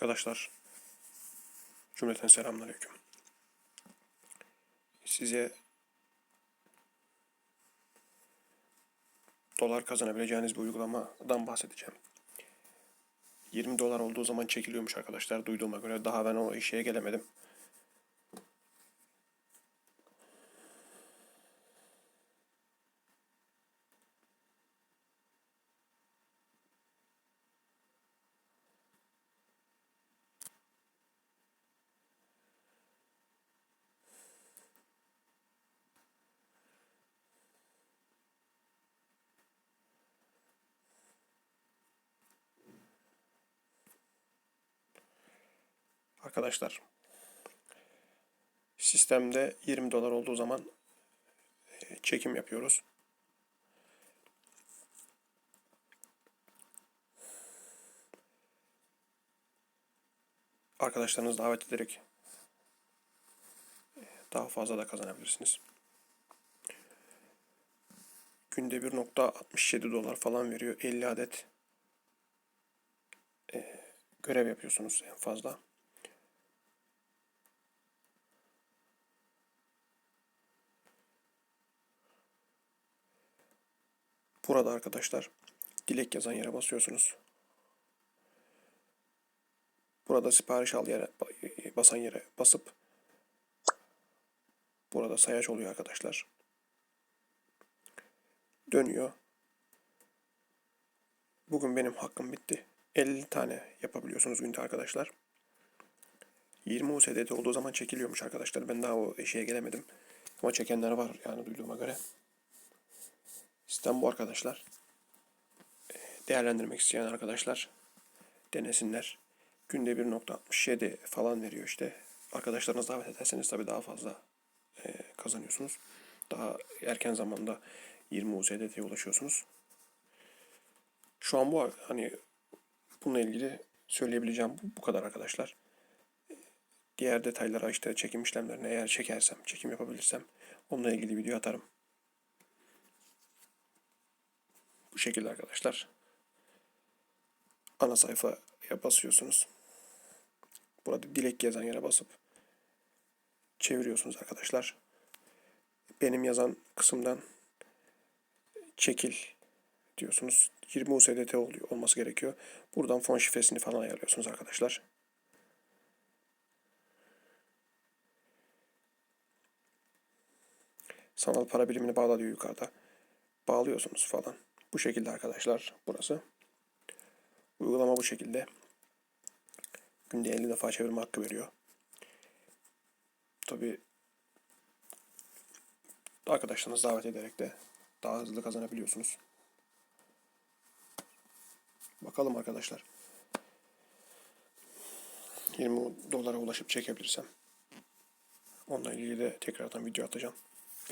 Arkadaşlar cümleten selamünaleyküm. Size dolar kazanabileceğiniz bir uygulamadan bahsedeceğim. 20 dolar olduğu zaman çekiliyormuş arkadaşlar duyduğuma göre. Daha ben o işe gelemedim. Arkadaşlar sistemde 20 dolar olduğu zaman e, çekim yapıyoruz. Arkadaşlarınızı davet ederek e, daha fazla da kazanabilirsiniz. Günde 1.67 dolar falan veriyor. 50 adet e, görev yapıyorsunuz en fazla. Burada arkadaşlar dilek yazan yere basıyorsunuz. Burada sipariş al yere basan yere basıp burada sayaç oluyor arkadaşlar. Dönüyor. Bugün benim hakkım bitti. 50 tane yapabiliyorsunuz günde arkadaşlar. 20 USDT olduğu zaman çekiliyormuş arkadaşlar. Ben daha o şeye gelemedim. Ama çekenler var yani duyduğuma göre. Sistem bu arkadaşlar. Değerlendirmek isteyen arkadaşlar denesinler. Günde 1.67 falan veriyor işte. Arkadaşlarınız davet ederseniz tabii daha fazla e, kazanıyorsunuz. Daha erken zamanda 20 USDT'ye ulaşıyorsunuz. Şu an bu hani bununla ilgili söyleyebileceğim bu kadar arkadaşlar. Diğer detaylara işte çekim işlemlerine eğer çekersem, çekim yapabilirsem onunla ilgili video atarım. Bu şekilde arkadaşlar. Ana sayfaya basıyorsunuz. Burada dilek yazan yere basıp çeviriyorsunuz arkadaşlar. Benim yazan kısımdan çekil diyorsunuz. 20 USDT oluyor, olması gerekiyor. Buradan fon şifresini falan ayarlıyorsunuz arkadaşlar. Sanal para birimini bağla diyor yukarıda. Bağlıyorsunuz falan. Bu şekilde arkadaşlar burası. Uygulama bu şekilde. Günde 50 defa çevirme hakkı veriyor. Tabi arkadaşlarınızı davet ederek de daha hızlı kazanabiliyorsunuz. Bakalım arkadaşlar. 20 dolara ulaşıp çekebilirsem. Onunla ilgili de tekrardan video atacağım.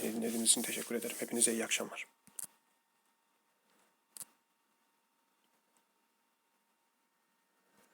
Dinlediğiniz için teşekkür ederim. Hepinize iyi akşamlar.